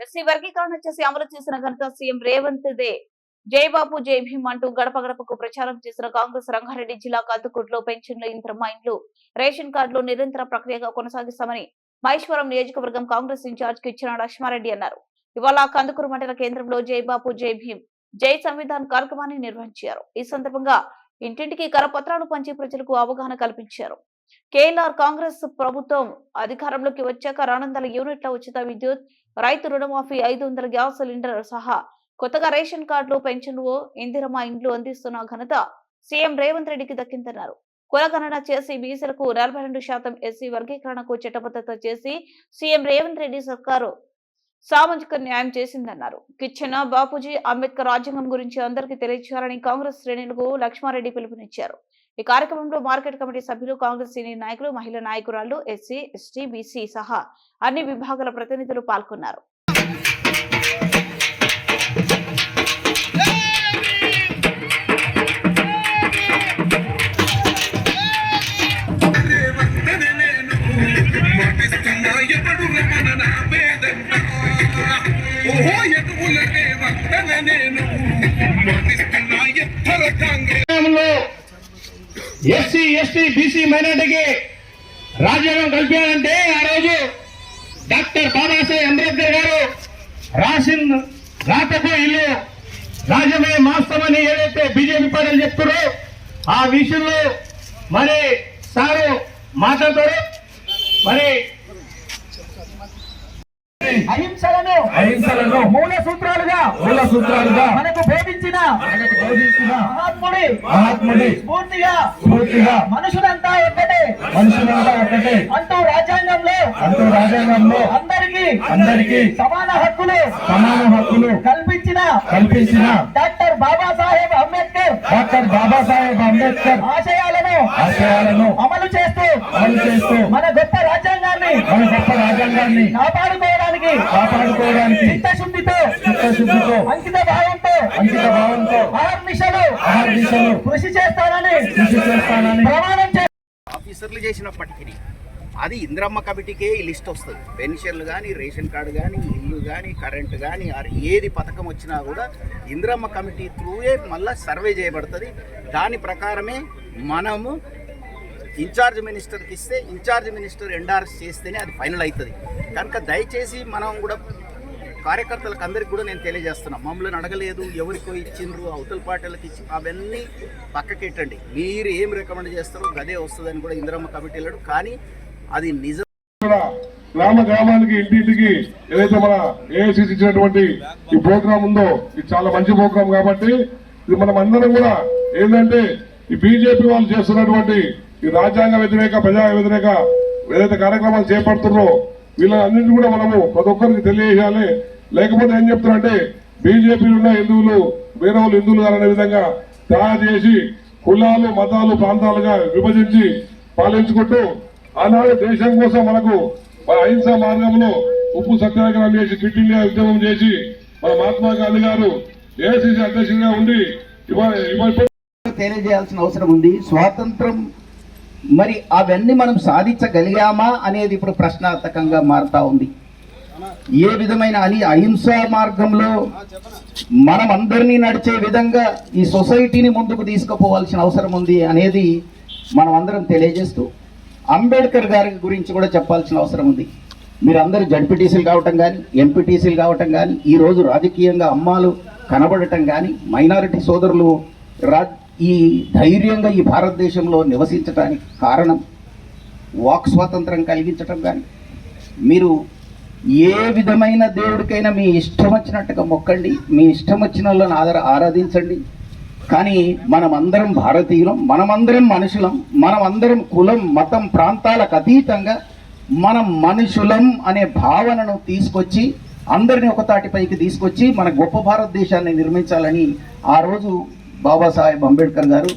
SC వర్గీకరణ చేసి అమలు చేసిన ఘనత సీఎం రేవంత్ దే జయబాబు జై భీమ్ అంటూ గడప గడపకు ప్రచారం చేసిన కాంగ్రెస్ రంగారెడ్డి జిల్లా కందుకూరులో పెన్షన్లు ఇంద్రమ్మ ఇండ్లు రేషన్ కార్డులు నిరంతర ప్రక్రియగా కొనసాగిస్తామని మహేశ్వరం నియోజకవర్గం కాంగ్రెస్ ఇన్ఛార్జ్ కిచ్చిన లక్ష్మారెడ్డి అన్నారు. ఇవాళ కందుకూరు మండల కేంద్రంలో జయబాబు జై భీమ్ జై సంవిధాన్ కార్యక్రమాన్ని నిర్వహించారు. ఈ సందర్భంగా ఇంటింటికి కరపత్రాలు పంచి ప్రజలకు అవగాహన కల్పించారు. కేఎల్ఆర్ కాంగ్రెస్ ప్రభుత్వం అధికారంలోకి వచ్చాక రానందల యూనిట్ల ఉచిత విద్యుత్ రైతు రుణమాఫీ ఐదు వందల గ్యాస్ సిలిండర్ సహా కొత్తగా రేషన్ కార్డులు పెన్షన్లు ఇందిరమ్మ ఇండ్లు అందిస్తున్న ఘనత సీఎం రేవంత్ రెడ్డికి దక్కిందన్నారు. కులగణన చేసి బీసీలకు నలభై రెండు శాతం ఎస్సీ వర్గీకరణకు చట్టబద్ధత చేసి సీఎం రేవంత్ రెడ్డి సర్కారు సామాజిక న్యాయం చేసిందన్నారు. కిచ్చెన బాపూజీ అంబేద్కర్ రాజ్యాంగం గురించి అందరికీ తెలియచేయాలని కాంగ్రెస్ శ్రేణులకు లక్ష్మారెడ్డి పిలుపునిచ్చారు. ఈ కార్యక్రమంలో మార్కెట్ కమిటీ సభ్యులు కాంగ్రెస్ సీనియర్ నాయకులు మహిళా నాయకురాలు ఎస్సీ ఎస్టీ బీసీ సహా అన్ని విభాగాల ప్రతినిధులు పాల్గొన్నారు. నేను. ఎస్సీ ఎస్టీ బీసీ మైనార్టీకి రాజ్యాంగం కల్పించాలంటే ఆ రోజు డాక్టర్ బాబాసాహెబ్ అంబేద్కర్ గారు రాసిన రాతకు ఇల్లు రాజ్యమే మాస్తమని ఏదైతే బీజేపీ పార్టీలు చెప్తారో ఆ విషయంలో మరి సారు మాట్లాడతారు. మరి అహింసలను అహింసలను మూల సూత్రాలుగా మూల సూత్రాలుగా మనకు బోధించిన మనకు బోధించిన మహాత్ముడి మహాత్ముడి స్ఫూర్తిగా స్ఫూర్తిగా మనుషులంతా ఒక్కటే. మనుషులంతా ఒకటే అంటూ రాజ్యాంగంలో అంటూ రాజ్యాంగంలో అందరికీ అందరికీ సమాన హక్కులు సమాన హక్కులు కల్పించిన కల్పించిన డాక్టర్ బాబాసాహెబ్ అంబేద్కర్ డాక్టర్ బాబాసాహెబ్ అంబేద్కర్ ఆశయాలను ఆశయాలను అమలు చేస్తూ అమలు చేస్తూ మన గొప్ప రాజ్యాంగాన్ని మన గొప్ప రాజ్యాంగాన్ని కాపాడుకోవడానికి కాపాడుకోవడానికి చిత్తశుద్ధితో చిత్తశుద్ధితో. అంకిత భావంతో అంకిత భావంతో అహర్నిశలు ఆహార దిశలు. కృషి చేస్తానని కృషి చేస్తానని. ప్రమాణం చే ఆఫీసర్లు చేసినప్పటికీ అది ఇంద్రమ్మ కమిటీకే ఈ లిస్ట్ వస్తుంది. పెన్షన్లు కానీ రేషన్ కార్డు కానీ ఇల్లు కానీ కరెంటు కానీ ఏది పథకం వచ్చినా కూడా ఇంద్రమ్మ కమిటీ త్రూయే మళ్ళీ సర్వే చేయబడుతుంది. దాని ప్రకారమే మనము ఇన్ఛార్జ్ మినిస్టర్కి ఇస్తే ఇన్ఛార్జ్ మినిస్టర్ ఎండార్స్ చేస్తేనే అది ఫైనల్ అవుతుంది. కనుక దయచేసి మనం కూడా కార్యకర్తలకు అందరికి కూడా నేను తెలియజేస్తున్నా మమ్మల్ని అడగలేదు ఎవరికో ఇచ్చిండ్రు అవతల పార్టీలకు ఇచ్చి అవన్నీ పక్కకెట్టండి మీరు ఏం రికమెండ్ చేస్తారో గదే వస్తుందని కూడా ఇందిరమ్మ వెళ్ళాడు. కానీ అది నిజం. గ్రామ గ్రామానికి ఇంటింటికి ఏదైతే మన ఏఐసిసి ఇచ్చినటువంటి ఈ ప్రోగ్రామ్ ఉందో ఇది చాలా మంచి ప్రోగ్రామ్ కాబట్టి ఇది మనం అందరం కూడా ఏంటంటే ఈ బీజేపీ వాళ్ళు చేస్తున్నటువంటి ఈ రాజ్యాంగ వ్యతిరేక ప్రజా వ్యతిరేక ఏదైతే కార్యక్రమాలు చేపడుతున్నారో వీళ్ళన్నింటినీ కూడా మనము ప్రతి ఒక్కరికి తెలియజేయాలి. లేకపోతే ఏం చెప్తున్నారంటే బీజేపీలు ఉన్న హిందువులు వేరే వాళ్ళు హిందువులు కాదనే విధంగా తయారు చేసి కులాలు మతాలు ప్రాంతాలుగా విభజించి పాలించుకుంటూ ఆనాడు దేశం కోసం మనకు మన అహింస మార్గంలో ఉప్పు సత్యాగ్రహం చేసి క్విట్ ఇండియా ఉద్యమం చేసి మన మహాత్మా గాంధీ గారు ఏఐసిసి అధ్యక్షుడిగా ఉండి తెలియజేయాల్సిన అవసరం ఉంది. స్వాతంత్రం మరి అవన్నీ మనం సాధించగలిగామా అనేది ఇప్పుడు ప్రశ్నార్థకంగా మారుతా ఉంది. ఏ విధమైన అని అహింసా మార్గంలో మనం అందరినీ నడిచే విధంగా ఈ సొసైటీని ముందుకు తీసుకుపోవాల్సిన అవసరం ఉంది అనేది మనం అందరం తెలియజేస్తూ అంబేద్కర్ గారి గురించి కూడా చెప్పాల్సిన అవసరం ఉంది. మీరు అందరూ జడ్పీటీసీలు కావటం కానీ ఎంపీటీసీలు కావటం కానీ ఈరోజు రాజకీయంగా అమ్మాలు కనబడటం కానీ మైనారిటీ సోదరులు రా ఈ ధైర్యంగా ఈ భారతదేశంలో నివసించడానికి కారణం వాక్ స్వాతంత్రం కలిగించటం కానీ మీరు ఏ విధమైన దేవుడికైనా మీ ఇష్టం వచ్చినట్టుగా మొక్కండి మీ ఇష్టం వచ్చిన వాళ్ళని ఆదర ఆరాధించండి. కానీ మనమందరం భారతీయులం మనమందరం మనుషులం మనమందరం కులం మతం ప్రాంతాలకు అతీతంగా మనం మనుషులం అనే భావనను తీసుకొచ్చి అందరిని ఒక తాటిపైకి తీసుకొచ్చి మన గొప్ప భారతదేశాన్ని నిర్మించాలని ఆ రోజు బాబాసాహెబ్ అంబేద్కర్ గారు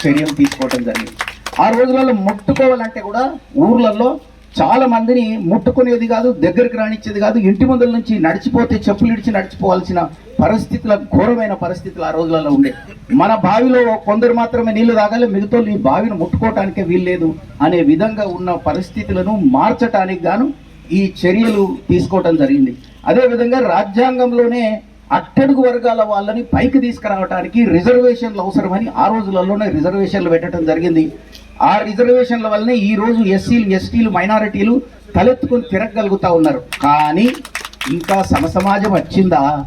చర్యలు తీసుకోవటం జరిగింది. ఆ రోజులలో ముట్టుకోవాలంటే కూడా ఊర్లలో చాలా మందిని ముట్టుకునేది కాదు దగ్గరికి రానిచ్చేది కాదు ఇంటి ముందల నుంచి నడిచిపోతే చెప్పులు ఇడిచి నడిచిపోవాల్సిన పరిస్థితుల ఘోరమైన పరిస్థితులు ఆ రోజులలో ఉండే. మన బావిలో కొందరు మాత్రమే నీళ్ళు తాగాలి మిగతా ఈ బావిని ముట్టుకోవటానికే వీల్లేదు అనే విధంగా ఉన్న పరిస్థితులను మార్చటానికి గాను ఈ చర్యలు తీసుకోవటం జరిగింది. అదేవిధంగా రాజ్యాంగంలోనే అట్టడుగు వర్గాల వాళ్ళని పైకి తీసుకురావడానికి రిజర్వేషన్లు అవసరమని ఆ రోజులలోనే రిజర్వేషన్లు పెట్టడం జరిగింది. ఆ రిజర్వేషన్ల వల్లనే ఈ రోజు ఎస్సీలు ఎస్టీలు మైనారిటీలు తలెత్తుకొని తిరగగలుగుతా ఉన్నారు. కానీ ఇంకా సమసమాజం వచ్చిందా?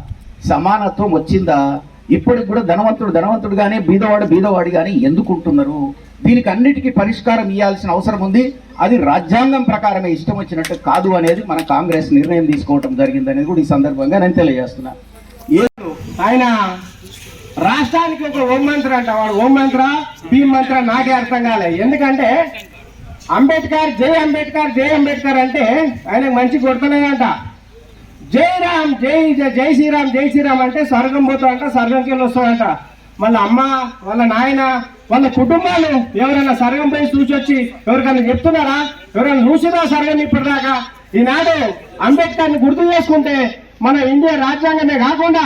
సమానత్వం వచ్చిందా? ఇప్పటికి కూడా ధనవంతుడు ధనవంతుడుగానే బీదవాడు బీదవాడిగానే ఎందుకుంటున్నారు? దీనికి అన్నిటికీ పరిష్కారం ఇవ్వాల్సిన అవసరం ఉంది. అది రాజ్యాంగం ప్రకారమే ఇష్టం వచ్చినట్టు కాదు అనేది మన కాంగ్రెస్ నిర్ణయం తీసుకోవటం జరిగిందనేది కూడా ఈ సందర్భంగా నేను తెలియజేస్తున్నా. ఆయన రాష్ట్రానికి ఒక హోం మంత్రి అంట. వాడు హోం మంత్ర భీమ్ మంత్ర నాకే అర్థం కాలే. ఎందుకంటే అంబేద్కర్ జై అంబేద్కర్ జై అంబేద్కర్ అంటే ఆయనకు మంచి కొడుతున్నాయంట జై రామ్ జై జై- జై శ్రీరామ్ జై శ్రీరామ్ అంటే స్వర్గం పోతాడంట స్వర్గంకి వెళ్ళి వస్తాడంట వాళ్ళ అమ్మ వాళ్ళ నాయన వాళ్ళ కుటుంబాలు ఎవరైనా స్వర్గం పోయి చూసొచ్చి ఎవరికైనా చెప్తున్నారా? ఎవరైనా చూసినా స్వర్గం ఇప్పటిదాకా? ఈనాడు అంబేద్కర్ని గుర్తు చేసుకుంటే మన ఇండియా రాజ్యాంగమే కాకుండా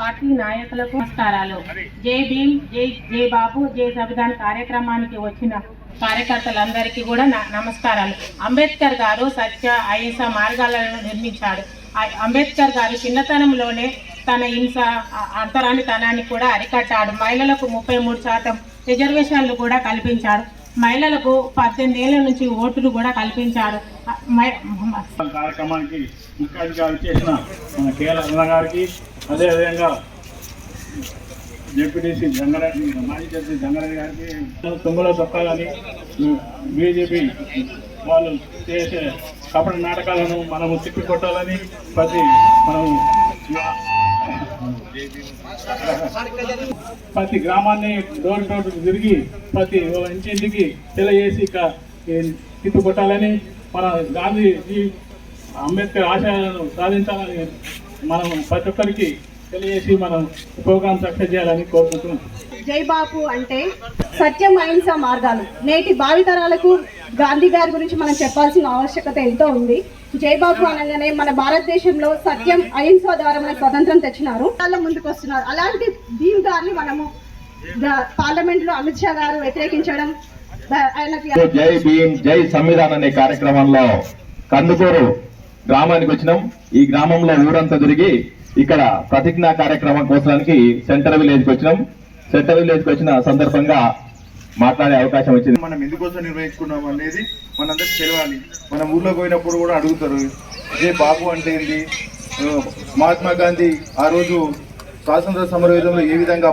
పార్టీ నాయకులకు నమస్కారాలు. జై భీమ్ జై జై బాబు జై సంవిధాన్ కార్యక్రమానికి వచ్చిన కార్యకర్తలందరికీ కూడా నమస్కారాలు. అంబేద్కర్ గారు సత్య అహింస మార్గాలను నిర్మించాడు. అంబేద్కర్ గారు చిన్నతనంలోనే తన హింస అంతరానితనాన్ని కూడా అరికట్టాడు. మహిళలకు ముప్పై మూడు శాతం రిజర్వేషన్లు కూడా కల్పించాడు. మహిళలకు పద్దెనిమిది ఏళ్ళ నుంచి ఓటులు కూడా కల్పించాడు కార్యక్రమానికి ముఖ్య అధికారులు చేసిన మన కేఎల్ గారికి అదేవిధంగా జెడ్పీటీసీ జంగారెడ్డి మాజీ జడ్పీ జంగారెడ్డి గారికి తుంగలో తొక్కాలని బీజేపీ వాళ్ళు చేసే కపట నాటకాలను మనము తిప్పి కొట్టాలని ప్రతి మనము ప్రతి గ్రామాన్ని డోర్ డోర్ తిరిగి ప్రతి ఇంటింటికి తెలియజేసి ఇక మన గాంధీ అంబేద్కర్ ఆశయాలను సాధించాలని మనం ప్రతి ఒక్కరికి తెలియజేసి మనం ప్రోగ్రామ్ సక్సెస్ చేయాలని కోరుకుంటున్నాం. జై బాపు అంటే సత్యం అహింస మార్గాలు నేటి భావితరాలకు గాంధీ గారి గురించి మనం చెప్పాల్సిన ఆవశ్యకత ఎంతో ఉంది. జై అనగానే మన భారతదేశంలో సత్యం అహింస ద్వారా మన స్వతంత్రం తెచ్చినారు. వాళ్ళ ముందుకు వస్తున్నారు. అలాంటి దీని గారిని మనము పార్లమెంట్లో అమిత్ షా గారు వ్యతిరేకించడం జై భీమ్ జై సంవిధాన్ అనే కార్యక్రమంలో కందుకూరు గ్రామానికి వచ్చినాం. ఈ గ్రామంలో ఊరంతా తిరిగి ఇక్కడ ప్రతిజ్ఞా కార్యక్రమం కోసానికి సెంటర్ విలేజ్కి వచ్చినాం. సెంటర్ విలేజ్కి వచ్చిన సందర్భంగా మాట్లాడే అవకాశం వచ్చింది. మనం ఎందుకోసం నిర్వహించుకున్నాం అనేది మనందరికి తెలియాలి. మనం ఊర్లోకి పోయినప్పుడు కూడా అడుగుతారు. ఏ బాబు అంటే ఏంటి? మహాత్మా గాంధీ ఆ రోజు స్వాతంత్ర సమరయుధంలో ఏ విధంగా